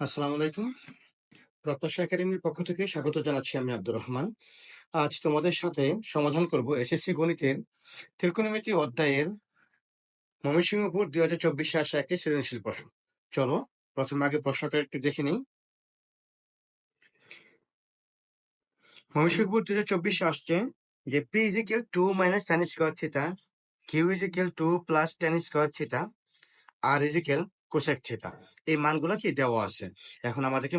আসসালামু আলাইকুম। প্রত্যাশা একাডেমির পক্ষ থেকে স্বাগত জানাচ্ছি আমি আব্দুর রহমান। আজ তোমাদের সাথে সমাধান করব এসএসসি গণিতের ত্রিকোণমিতি অধ্যায়ের ময়মনসিংহপুর দুই হাজার চব্বিশে আসা একটি সৃজনশীল প্রশ্ন। চলো, প্রথমে আগে প্রশ্নটা একটু দেখে নিই। ময়মনসিংহপুর দুই হাজার চব্বিশে আসছে যে P equal to minus tan square theta Q is equal to plus tan square theta R equal cosec theta. এই মানগুলো কি দেওয়া আছে? এখন আমাদেরকে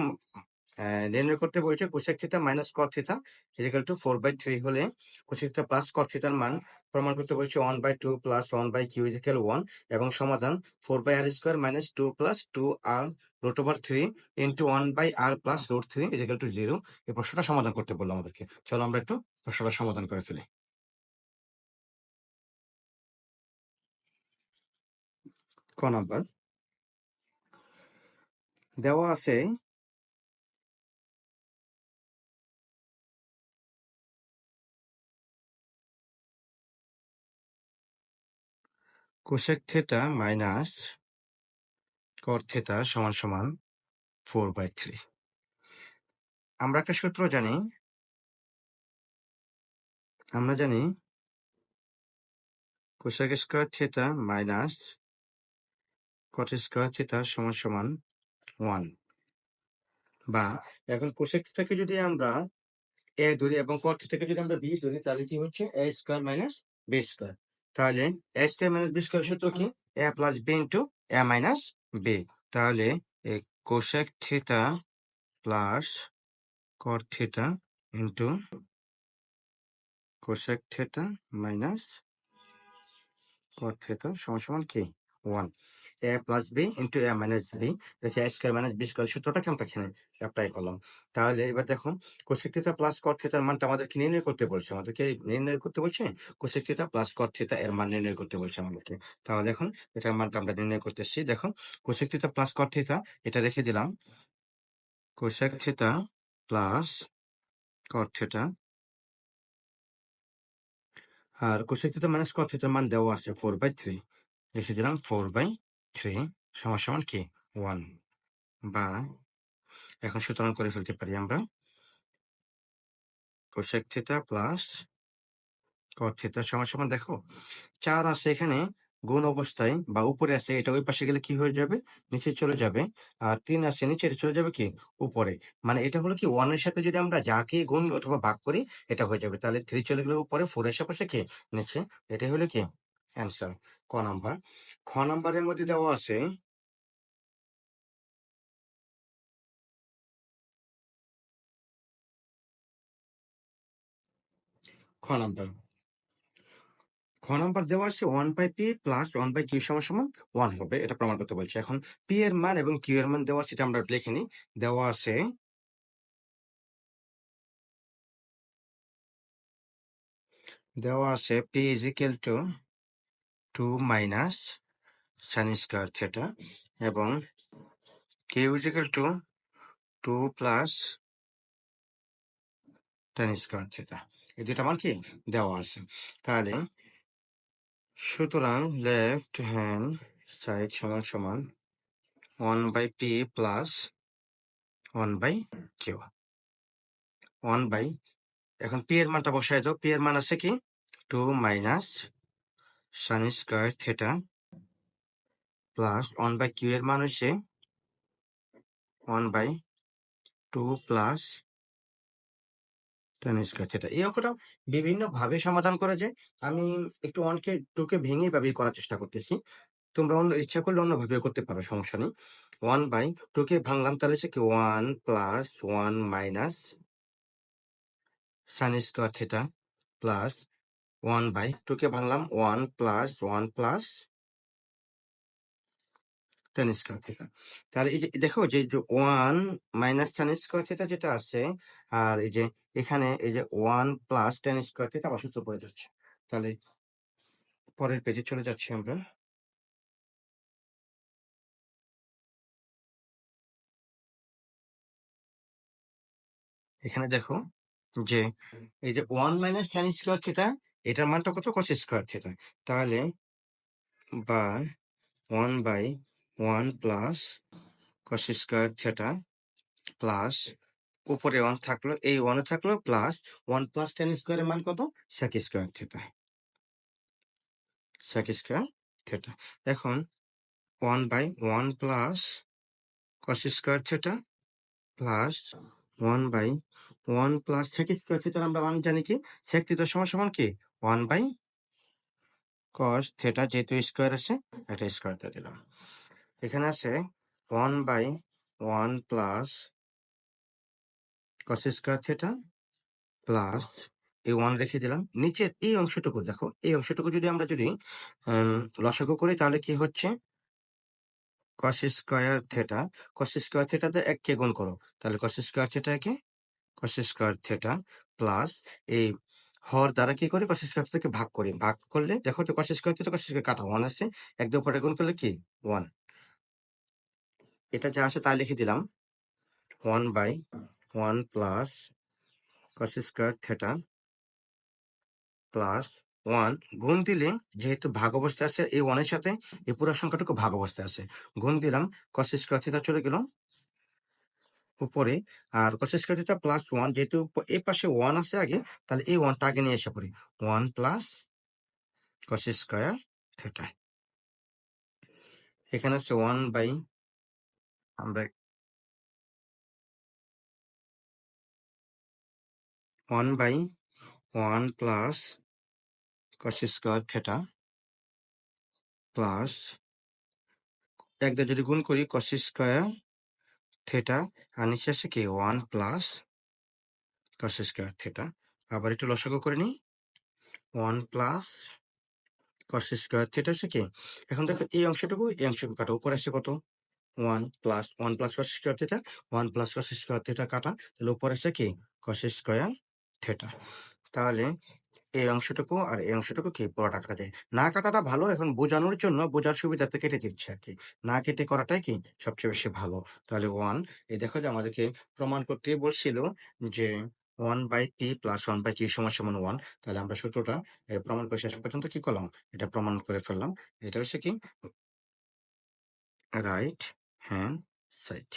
নির্ণয় করতে বলছে cosec theta minus cot theta equal to four by three হলে কোসেক থিটা প্লাস কট থিটার মান প্রমাণ করতে বলছে one by two plus one by Q equal one এবং সমাধান four by R square minus two plus two R root over three into one by R plus root three equal to zero এই প্রশ্নটা সমাধান করতে বলল আমাদেরকে। চলো আমরা একটু প্রশ্নটা সমাধান করে ফেলি। ক নাম্বার? দেওয়া আছে। Cosec theta minus cot theta সমান সমান ফোর বাই থ্রি। আমরা একটা সূত্র জানি। আমরা জানি cosec square theta minus cot square theta সমান সমান ওয়ান বা এখন কোসেক থিটাকে যদি আমরা এ ধরি এবং কট থিটাকে যদি আমরা বি ধরি, তাহলে কি হচ্ছে? A square minus B square তাহলে A square minus B square সূত্র কি? A plus B into A minus B তাহলে এই cosec theta plus cot theta into cosec theta minus cot theta সমান সমান কি? One A plus B into A minus B দেখে A square minus B square সূত্রটাকে আমরা এখানে? Apply করলাম। তাহলে এবার দেখো কোসেক থিটা প্লাস কট থিটার মানটা আমাদেরকে নির্ণয় করতে বলছে। আমাদেরকে নির্ণয় করতে বলছে? Cosec theta plus cot theta এর মান নির্ণয় করতে বলছে আমাদেরকে। তাহলে এখন এটার মানটা আমরা নির্ণয় করতেছি। দেখো cosec theta plus cot theta এটা রেখে দিলাম। Cosec theta plus cot theta আর কোসেক থিটা মাইনাস কট থিটার মান দেওয়া আছে ফোর বাই থ্রি লিখে দিলাম ফোর বাই থ্রি সমান সমান কি? ওয়ান বা এখন সুতরাং করে ফেলতে পারি আমরা। কোসেক থিটা প্লাস কট সমান সমান দেখো, চার আছে এখানে, গুণ অবস্থায় বা উপরে আছে, এটা ওই পাশে গেলে কি হয়ে যাবে? নিচে চলে যাবে। আর তিন আছে নিচে, এটা চলে যাবে কি? উপরে। মানে এটা হলো কি ওয়ানের সাথে যদি আমরা যাকে গুণ অথবা ভাগ করি, এটা হয়ে যাবে। তাহলে থ্রি চলে গেলে উপরে ফোর এর পাশে কি? নিচে। এটাই হলো কি? অ্যান্সার ক নাম্বার? খ নাম্বারের মধ্যে দেওয়া আছে খ নাম্বার। খ নাম্বার দেওয়া আছে one by P plus one by Q সমান সমান ওয়ান হবে, এটা প্রমাণ করতে বলছে। এখন পি এর মান এবং কিউ এর মান দেওয়া এটা আমরা লিখে নিই। দেওয়া আছে দেওয়া আছে P is to two minus sine square theta এবং Q is equal to two plus tan square theta. এই দুটা মান কি? দেওয়া আছে। তাহলে সুতরাং লেফট হ্যান্ড সাইড সমান সমান one by P plus one by Q one by এখন পি এর মানটা বসায় দাও। পি এর মান আছে কি? Two minus sine square theta, plus one by Q এর মান হচ্ছে one by two plus tan square theta. এই অঙ্কটা বিভিন্ন ভাবে সমাধান করা যায়। আমি একটু ওয়ানকে টুকে ভেঙে ভাবে করার চেষ্টা করতেছি। তোমরা অন্য, ইচ্ছা করলে অন্যভাবে করতে পারো, সমস্যা নেই। ওয়ান বাই টুকে ভাঙলাম তাহলে হচ্ছে কি one plus one minus sine square theta plus one by টুকে ভাঙলাম, one plus one plus tan square theta. তাহলে এই যে দেখো যে one minus tan square theta যেটা আছে, আর এই যে এখানে এই যে one plus tan square theta আবার সূত্র পড়ে যাচ্ছে তাহলে পরের পেজে চলে যাচ্ছি আমরা। এখানে দেখো যে, এই যে one minus tan square theta এটার মানটা কত? কস স্কোয়ার থিটা তাহলে বা one by one plus cos square theta plus উপরে ওয়ান থাকল, এই ওয়ানে থাকল প্লাস ওয়ান প্লাস টেন স্কোয়ারের মান কত? Sec square theta sec square theta এখন one by one plus cos square theta plus one by one plus sec square থেটার আমরা মান জানি কি? সেক থিটার সমান সমান কি? ওয়ান বাই কস থেটা যেহেতু স্কোয়ার আছে, একটা স্কোয়ার দিয়ে দিলাম। এখানে আছে one by one plus cos square theta plus এই ওয়ান রেখে দিলাম। নিচের এই অংশটুকু, দেখো, এই অংশটুকু যদি আমরা যদি লসাগু করি, তাহলে কি হচ্ছে? Cos square theta, cos square থেটাতে এক কে গুণ করো। তাহলে কস স্কোয়ার থেটা একে, কস স্কোয়ার থেটা প্লাস এই হর দ্বারা কি করি? কস স্কোয়ার থেকে ভাগ করি। ভাগ করলে দেখো তো কস স্কোয়ার কস স্কোয়ার কাটা। ওয়ান আছে এক দিয়ে উপরে গুণ করলে কি? ওয়ান এটা যা আসে তাই লিখে দিলাম। One by one plus cos square theta plus one গুণ দিলে যেহেতু ভাগ অবস্থায় আছে এই ওয়ানের সাথে, এই পুরো সংখ্যাটুকু ভাগ অবস্থায় আছে। গুণ দিলাম কস স্কোয়ার থিটা চলে গেল উপরে আর cos square theta plus one যেহেতু এই পাশে ওয়ান আছে আগে, তাহলে এই ওয়ানটা আগে নিয়ে এসে পড়ি। One plus cos square theta এখানে আছে ওয়ান বাই আমরা one by one plus cos square theta plus এক দিয়ে যদি গুণ করি কস স্কোয়ার থিটা আর নিচে কি? One plus cos square theta আবার একটু লসাগু করে নিই। One plus cos square theta হচ্ছে কি? এখন দেখো এই অংশটুকু এই অংশটুকু কাটা। উপরে আসছে কত? One plus one plus cos square theta one plus cos square theta কাটা। তাহলে উপরে আসছে কি? কস স্কোয়ার থিটা তাহলে এই অংশটুকু আর এই অংশটুকু কি পুরোটা কাটা যায় না কাটাটা ভালো, এখন বোঝানোর জন্য বোঝার সুবিধাতে কেটে দিচ্ছে আর কি। না কেটে করাটাই কি সবচেয়ে বেশি ভালো? তাহলে ওয়ান এই দেখো যে আমাদেরকে প্রমাণ করতে বলছিল যে one by P plus one by Q সমান সমান ওয়ান তাহলে আমরা সূত্রটা প্রমাণ করে শেষ পর্যন্ত কি করলাম? এটা প্রমাণ করে ফেললাম। এটা হচ্ছে কি রাইট হ্যান্ড সাইড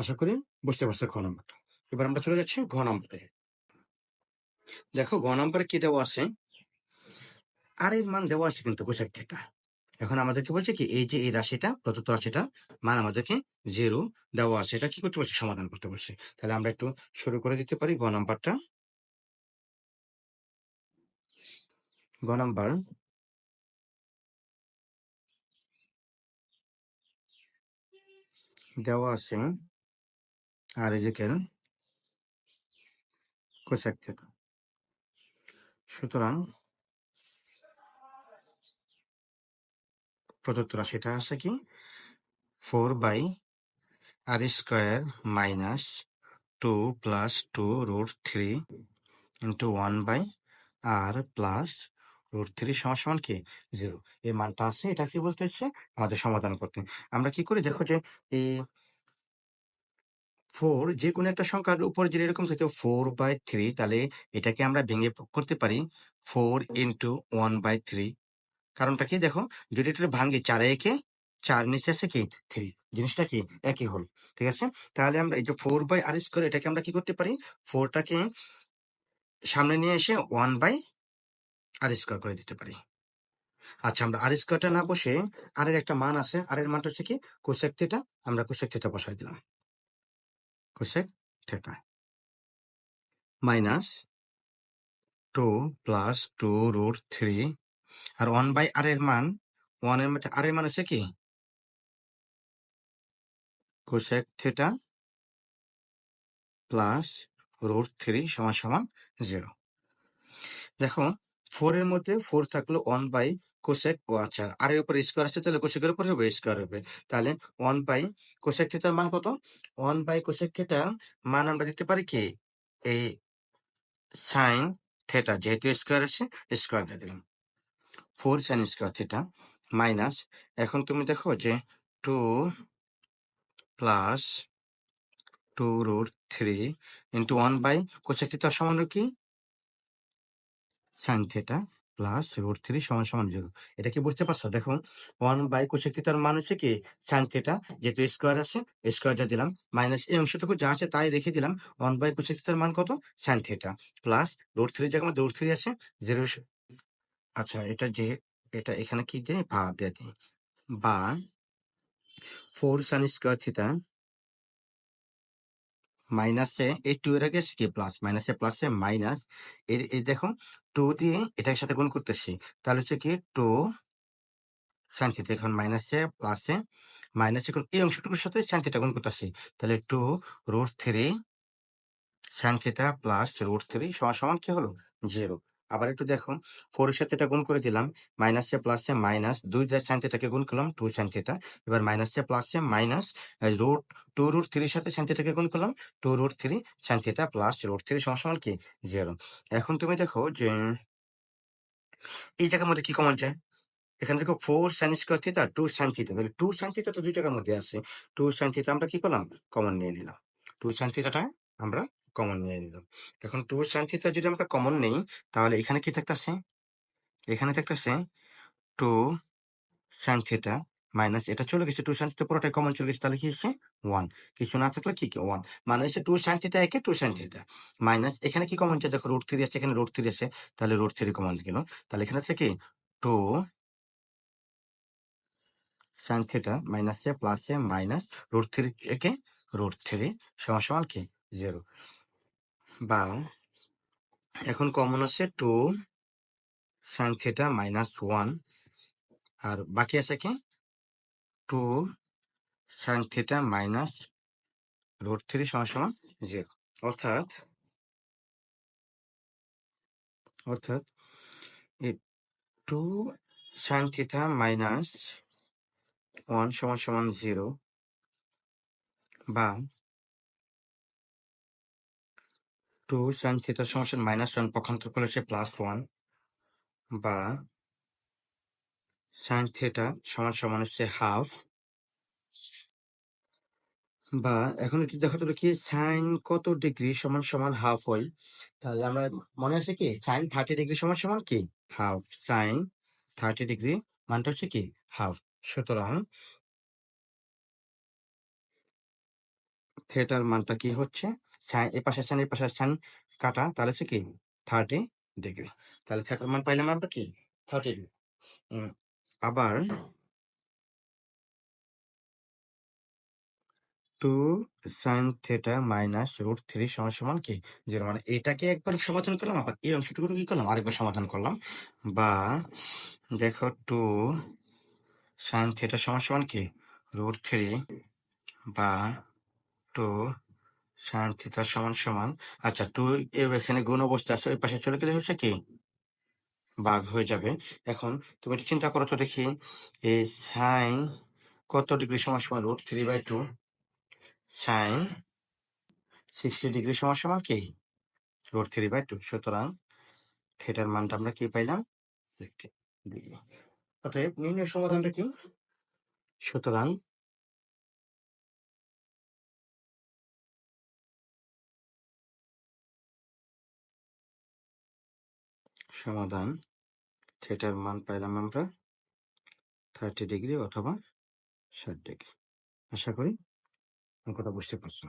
আশা করি বুঝতে পারছ ঘ নম্বরটা এবার আমরা চলে যাচ্ছি ঘ নম্বরে দেখো ঘ নম্বরে কি দেওয়া আছে? আর এর মান দেওয়া আছে কিন্তু কোষেক থিটা এখন আমাদেরকে বলছে কি, এই যে এই রাশিটা, প্রদত্ত রাশিটা, মান আমাদেরকে জিরো দেওয়া আছে। এটা কি করতে বলছে? সমাধান করতে বলছে। তাহলে আমরা একটু শুরু করে দিতে পারি গ নাম্বারটা গ নাম্বার দেওয়া আছে আর ইজিক্যাল কোষেক থিটা সুতরাং প্রদত্ত রাশিটা আছে কি? Four by R square minus two plus two root three into one by R plus root three সমান সমান কি? জিরো। এই মানটা আছে এটা কি বলতে হচ্ছে আমাদের সমাধান করতে। আমরা কি করি? দেখো যে এই ফোর যে কোনো একটা সংখ্যার উপর যদি এরকম থাকে ফোর বাই থ্রি তাহলে এটাকে আমরা ভেঙে করতে পারি four into one by three কারণটা কি দেখো, যদি এটা ভাঙি চারে একে, চার নিচে আছে কি থ্রি জিনিসটা কি একই হল, ঠিক আছে? তাহলে আমরা এই যে ফোর বাই আর স্কোয়ার এটাকে আমরা কি করতে পারি? ফোরটাকে সামনে নিয়ে এসে ওয়ান বাই আর স্কোয়ার করে দিতে পারি। আচ্ছা আমরা আর স্কোয়ারটা না বসে আর এর একটা মান আছে আর এর মানটা হচ্ছে কি কোসেক থিটা আমরা কোসেক থিটা বসাই দিলাম। Cosec theta minus two plus two root three R one by আর এর মান ওয়ানের মধ্যে আর এর মান হচ্ছে কি? Cosec theta plus root three সমান সমান জিরো দেখো ফোর এর মধ্যে ফোর থাকল ওয়ান বাই কোসেক ও আচ্ছা আর এর উপরে স্কোয়ার আছে, তাহলে কোসেকের উপরে হবে স্কোয়ার হবে। তাহলে ওয়ান বাই কোসেক থিটার মান কত? ওয়ান বাই কোসেক থিটার মান আমরা দিতে পারি কি? এই সাইন থিটা যেহেতু স্কোয়ার আছে স্কোয়ার দিয়ে দিলাম। Four sine square theta minus এখন তুমি দেখো যে two plus two root three into one by cosec থিটার সমান কি? Sine theta plus root three সমান সমান জিরো এটা কি বুঝতে পারছ? দেখো ওয়ান বাই কোশেক থিটার মান হচ্ছে কি সাইন থিটা যেহেতু স্কোয়ার আছে স্কোয়ারটা দিলাম মাইনাস এই অংশটুকু যা আছে তাই রেখে দিলাম ওয়ান বাই কোশেক থিটার মান কত? Sine theta plus root three জায়গায় রুট থ্রি আছে জিরো আচ্ছা এটা যে, এটা এখানে কি দিয়ে বা দিয়ে দিই। বা ফোর সাইন স্কোয়ার থিটা মাইনাসে এই টু এর আগে কি প্লাস মাইনাসে প্লাসে মাইনাস এর এই দেখো টু দিয়ে এটার সাথে গুণ করতেছি। তাহলে হচ্ছে কি টু থিটা এখন মাইনাসে প্লাসে মাইনাস এখন এই অংশটুকুর সাথে শান্তিটা গুণ করতেছি। তাহলে two root three theta plus root three সমান সমান কি হলো? জিরো আবার একটু দেখো ফোর এর সাথে এটা গুণ করে দিলাম মাইনাসে প্লাসে মাইনাস দুই সাইন থিটাকে গুণ করলাম টু সাইন থিটা এবার মাইনাসে প্লাসে মাইনাস রুট টু রুট থ্রির সাথে সাইন থিটাকে গুণ করলাম two root three sine theta plus root three সমান কি? জিরো এখন তুমি দেখো যে, এই জায়গার মধ্যে কি কমন যায়? এখানে দেখো four sine square theta two sine theta তাহলে টু সাইন থিটা তো দুই জায়গার মধ্যে আছে টু সাইন থিটা আমরা কি করলাম? কমন নিয়ে নিলাম টু সাইন থিটাটা আমরা কমন নিয়ে নিলাম। এখন টু সাইন যদি আমরা কমন নেই, তাহলে এখানে কি থাকতেছে? এখানে থাকতেছে টু সাইন থিটা মাইনাস এটা চলে গেছে টু সাইন থিটা পুরোটাই কমন চলে গেছে, তাহলে কি হচ্ছে ওয়ান কিছু না থাকলে কি কি? ওয়ান মানে হচ্ছে টু সাইন থিটা একে টু সাইন থিটা মাইনাস এখানে কি কমন দেখো রুট থ্রি আছে, এখানে রুট থ্রি আছে, তাহলে রুট থ্রি কমন গেল। তাহলে এখানে আছে কি? টু সাইন থিটা মাইনাসে এ মাইনাস রুট থ্রি একে রুট থ্রি সমান সমান কি? জিরো বা এখন কমন হচ্ছে two sine theta minus one আর বাকি আছে কি? Two sine theta minus root three সমান সমান জিরো অর্থাৎ অর্থাৎ two sine theta minus one সমান সমান জিরো বা টু সাইন থিটা সমান সমান মাইনাস ওয়ান পক্ষান্তর করলে হচ্ছে প্লাস ওয়ান বা সাইন থিটা সমান সমান হচ্ছে হাফ বা এখন একটু দেখো তো কি সাইন কত ডিগ্রি সমান সমান হাফ হয়? তাহলে আমরা মনে আছে কি? সাইন থার্টি ডিগ্রি সমান সমান কি? হাফ সাইন থার্টি ডিগ্রি মানটা হচ্ছে কি? হাফ সুতরাং থিয়েটার মানটা কি হচ্ছে? এ পাশে সাইন এ পাশে সাইন কাটা, তাহলে হচ্ছে কি? থার্টি ডিগ্রি তাহলে থিয়েটার মান পাইলাম আমরা কি? থার্টি ডিগ্রি আবার two sine theta minus root three সমান সমান কি? জিরো মানে এটাকে একবার সমাধান করলাম, আবার এই অংশটুকু কি করলাম? আরেকবার সমাধান করলাম। বা দেখো টু সাইন থিটা সমান সমান কি? রুট থ্রি বা টু সাইন থিটা সমান সমান। আচ্ছা টু এখানে গুণ অবস্থা আছে, ওই পাশে চলে গেলে হচ্ছে কি? ভাগ হয়ে যাবে। এখন তুমি একটু চিন্তা করো তো দেখি। এই সাইন কত ডিগ্রি সমান সমান root three by two? Sine sixty degree সমান সমান কি? Root three by two. সুতরাং থিটার মানটা আমরা কি পাইলাম? Sixty degree. অতএব নির্ণয় সমাধানটা কি? সুতরাং সমাধান। থিটার মান পাইলাম আমরা থার্টি ডিগ্রি অথবা ষাট ডিগ্রি আশা করি অঙ্কটা বুঝতে পারছ।